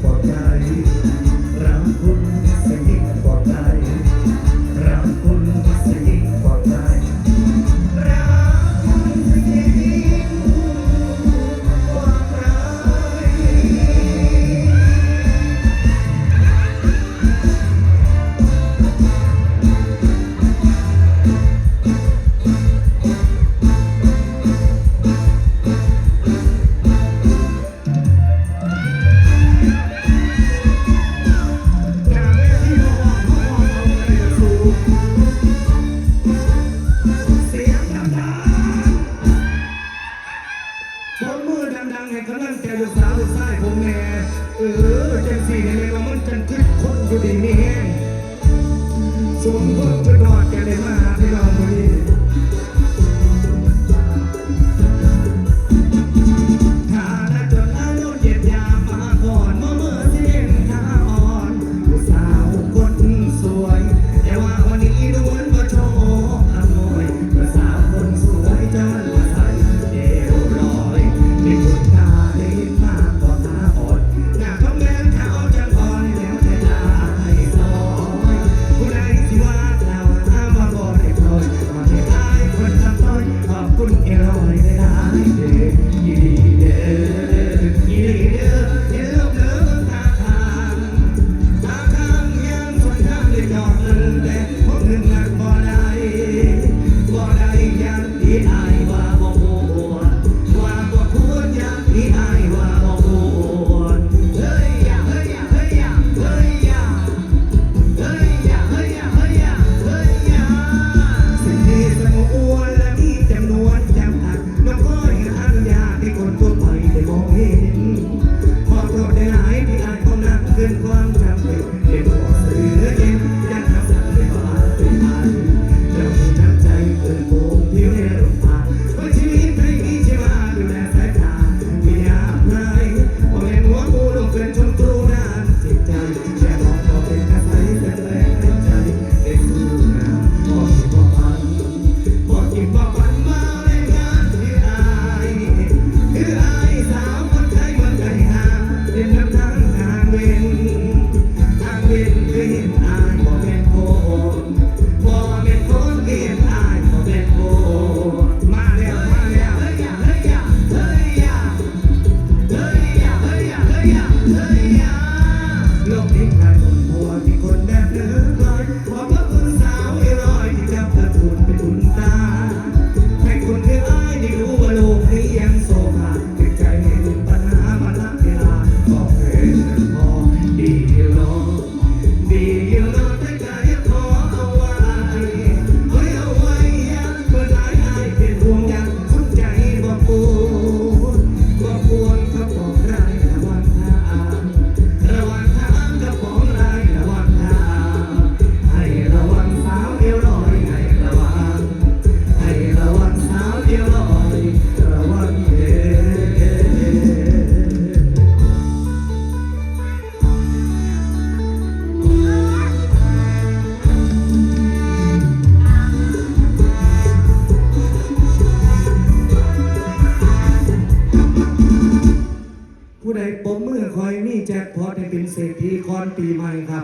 for Senhor.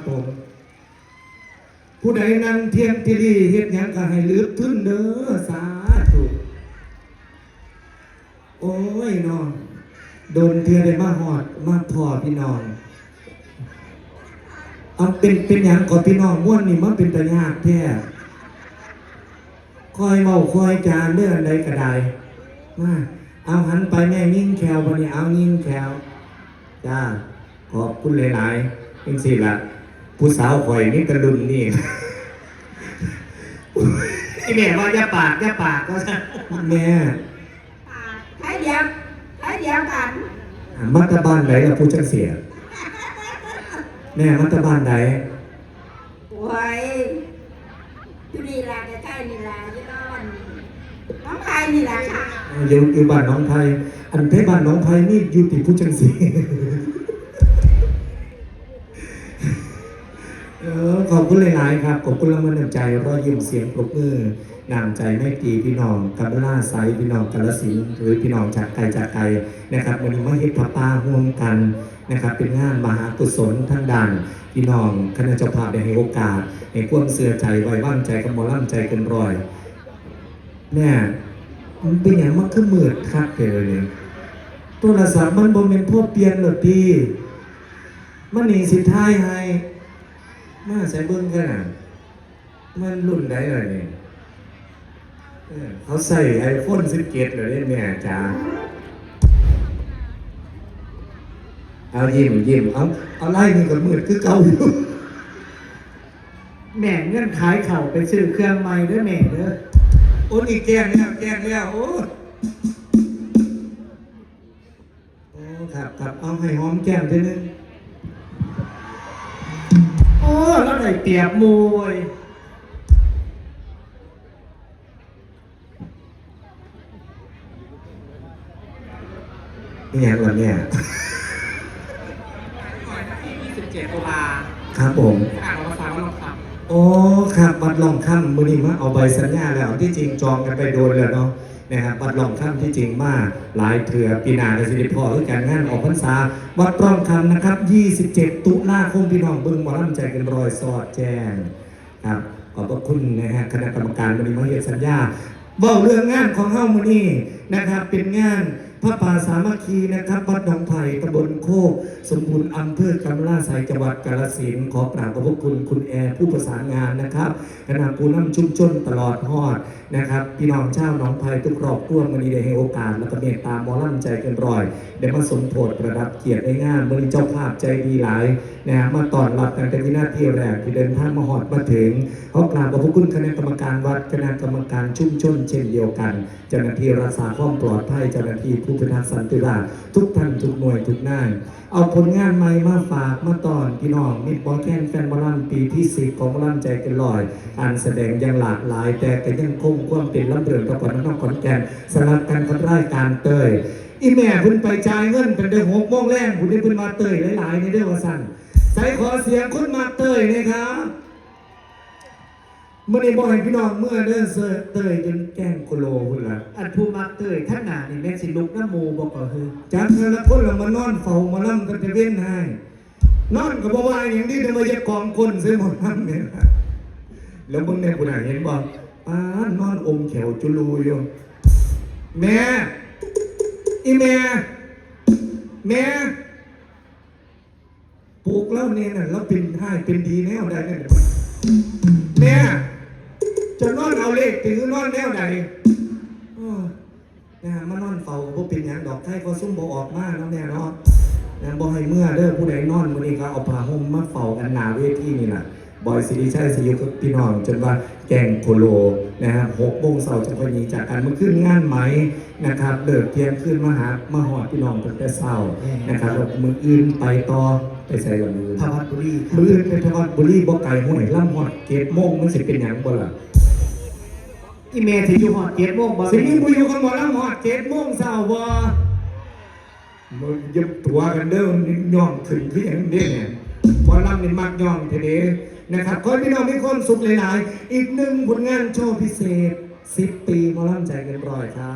ผม ผู้ใดนั่งเทียมที่รีเทียยังก็ให้ลืบทึ้นเด้อสาธุโอ้ยน้องโดนเทือได้มาหอดมาพอพี่น้องเอาเป็นเป็นอย่างก่อนพี่น้องม้วนนี่มันเป็นตะยากแท้คอยเมาคอยจานเรื่องใดกระไดมาเอาหันไปแม่ยิ่งแคววันนี้เอายิ่งแควจ้าขอบคุณหลายๆเป็นสิละ ผู้สาวข่อยนี่กระดุนนี่ไอแม่ว่าอย่ปากอย่ปากก็ซะแม่ใช้เดียวใช้เดียวกันมัตตบ้านไหนล่ะผู้จังเสีย แม่มัตตบ้านไหนโอ้ยจุลีลาใกล้ๆนี่ลาที่บ้านน้องไทยนี่แหละค่ะอยู่อยู่บ้านน้องไทยอันเพชบ้านน้องไทยนี่อยู่ติดผู้จังเสีย ขอบคุณหลาย ๆ ครับ ขอบคุณละเมินน้ำใจรอยยิ้มเสียงปรบมือนามใจแม่ตีพี่น้องกัมพูชาไซพี่น้องกาลสินหรือพี่น้องจากไกลจากไกลนะครับวันนี้มาเฮ็ดพระป้าห่วมกันนะครับ เป็นงานมหากุศลทั้งดัานพี่น้องคณะเจ้าภาพได้ให้โอกาสให้ความเสื่อใจไว้ว่างใจกับมอล่ำใจกันรอยเนี่ยเป็นอย่างมันคือมืดครักเลยโทรศัพท์มันบ่เป็นพวกเปลี่ยนหรือตีมันหนีสิท้ายให้ มาใส่เบิ่งกันน่ะ มันรุ่นใดล่ะเนี่ยเขาใส่ iPhone 17เลยเนี่ยแม่จ๋าเอายิ้มยิ้มเอาเอาไล่นี่ก็มืดคือเก่าอยู่แม่เงื่อนขายเข่าไปซื้อเครื่องใหม่ด้อแม่เด้อโอ้นี่แกล้งแล้วแกล้งแล้วโอ้โอ้ครับครับเอาให้หอมแก้มทีนึง ไหนเปรียบมวยนี่ไงวันเนี่ย27ตุลาครับผม อ่านภาษาว่าลองฟังโอ้ ครับบัตรลองค่ำมือนี้มาเอาใบสัญญาแล้ว ที่จริงจองกันไปโดนแล้วเนาะ นะครับบัตรลองค่ำที่จริงมากหลายเถื่อปีนาในสิริพอคือการงานออกพรรษา วัดร่องคำนะครับ 27 ตุลาคมพี่น้องเบิ้งหมอลำใจกันรอยสอดแจ้งครับขอบพระคุณนะฮะคณะกรรมการบริมาเยสัญญาบอกเรื่องงานของเฮามือนี่นะครับเป็นงาน พระป่าสามัคคีนะครับวัดหนองไผ่ตำบลโคก สมบูรณ์อำเภอกำลาไสยจังหวัดกาฬสินธุ์ขอกราบขอบพระคุณคุณแอร์ผู้ประสานงานนะครับคณะผู้นำชุมชนตลอดฮอดนะครับ พี่น้องชาวหนองไผ่ทุกครอบครัวมันนี้ได้ให้โอกาสแล้วก็เมตตามอล่ำใจกันร่อยได้มาสมโพธประดับเกียรติในงานมือนี้เจ้าภาพใจดีหลายนะฮะมาตอนรับกันแต่วินาทีแรกที่เดินทางมาหอดมาถึงขอกราบขอบพระคุณคณะกรรมการวัดคณะกรรมการชุมชนเช่นเดียวกันเจ้าหน้าที่รักษาความปลอดภัยเจ้าหน้าที่ผู้พิทักษ์สันติราษฎร์ทุกท่านทุกหน่วยทุกหน้าเอาผลงานใหม่มาฝากมาตอนพี่น้องมิดบอลแคนแฟนบอลันปีที่สิบของบอลันใจกันลอยอ่านแสดงอยังหลากหลาย แต่ก็ยังคงความเป็นลำเรืองกับก่อนน้องขอนแก่นสลับกันกับรายการเตยอีแม่พุ่นไปจ่ายเงินเป็นเดือนหกโมงแรงคุณได้เพุ่นมาเตยหลายๆในเรื่องว่าสั่นใส่ขอเสียงคุณมาเตยนะครับ เมื่อนี้บอกให้พี่น้องเมื่อเดินเซอร์เตยจนแกล้งโคโลพุ่นละอันผู้มักเตยท่านหนานี่แม่นสิลุกน้ำหมูบอกก็คือจากเธอละคนละมานอนเฝ้ามาล่ำกันจะเว้นให้นอนกับว่าอย่างนี้เดี๋ยวมาจะกองคนซื้อหมดล่ำเนี่ยนะแล้วมึงเนี่ยคุณอะเห็นบอกป้านอนอมแขวจุลูอยู่แม่อีแม่แม่ปลูกแล้วเนี่ยน่ะแล้วเป็นให้เป็นดีแนวใดเนี่ยแม่ จะนอนเอาเลขถือนอนแนวใดอ้อนะฮะมานอนเฝ้าบ่เป็นหยังดอกไทยก็ซุ่มบ่ออกมาแล้วแน่เนาะนะบ่ให้เมื่อเด้อผู้ใดนอนมื้อนี้ก็เอาผ้าห่มมาเฝ้ากันหน้าเวทีนี่ล่ะบอยสิริชัยสิยุกับพี่น้องจนว่าแกงโคโล นะฮะ6โมงเช้าจะค่อยหนีจากกันเมื่อคืนงานไหมนะครับเลิกเที่ยงคืนมาหามาฮอดพี่น้องตั้งแต่เช้านะครับแล้วมื้ออื่นไปต่อไปใส่กับมือทวัดบุรีครับมื้ออื่นไปทอดบุรีบ่ไกลห้วยล่ำฮอดเกตโมงมันสิเป็นหยังบ่ล่ะอีเมที่อยู่หอดเจ็ดโมงบ่สิแม่มีผู้อยู่กันหมดแล้วหอดเจ็ดโมงเช้าบ่มึงยึดตัวกันเด้อย่องถึงที่อย่างนี้เนี่ยบอลลัมนี่มักย่องทีนี้ นะครับขอพี่น้องมีความสุขหลาย ๆ อีกหนึ่งผลงานโชว์พิเศษ 10 ปีหมอลำใจเกันร้อยครับ